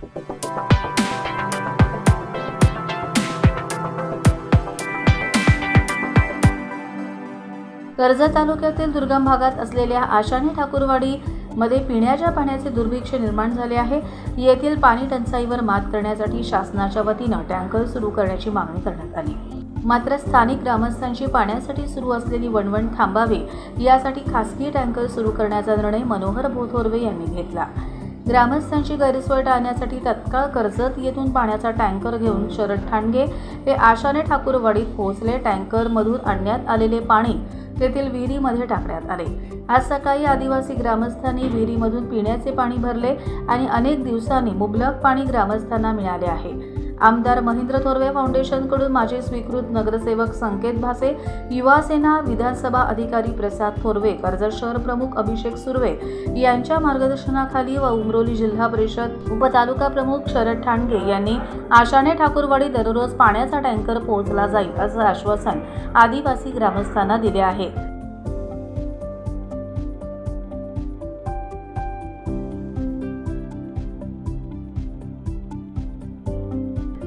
कर्जत तालुक्यातील दुर्गम भागात असलेल्या आशानी ठाकूरवाडी मध्ये पिण्याच्या पाण्याचे दुर्भिक्ष निर्माण झाले आहे. येथील पाणी टंचाईवर मात करण्यासाठी शासनाच्या वतीनं टँकर सुरू करण्याची मागणी करण्यात आली. मात्र स्थानिक ग्रामस्थांची पाण्यासाठी सुरू असलेली वणवण थांबावी यासाठी खासगी टँकर सुरू करण्याचा निर्णय मनोहर भोथोरवे यांनी घेतला. ग्रामस्थांची गैरसोय टाळण्यासाठी तत्काळ कर्जत येथून पाण्याचा टँकर घेऊन शरद ठाणगे हे आशाने ठाकूरवाडीत पोहोचले. टँकरमधून आणण्यात आलेले पाणी तेथील विहिरीमध्ये टाकण्यात आले. आज सकाळी आदिवासी ग्रामस्थांनी विहिरीमधून पिण्याचे पाणी भरले आणि अनेक दिवसांनी मुबलक पाणी ग्रामस्थांना मिळाले आहे. आमदार महेंद्र थोरवे फाउंडेशनकडून माजी स्वीकृत नगरसेवक संकेत भासे युवासेना विधानसभा अधिकारी प्रसाद थोरवे कर्जत शहर प्रमुख अभिषेक सुर्वे यांच्या मार्गदर्शनाखाली व उमरोली जिल्हा परिषद उपतालुका प्रमुख शरद ठाणगे यांनी आशाने ठाकूरवाडी दररोज पाण्याचा टँकर पोहोचला जाईल असं आश्वासन आदिवासी ग्रामस्थांना दिले आहे.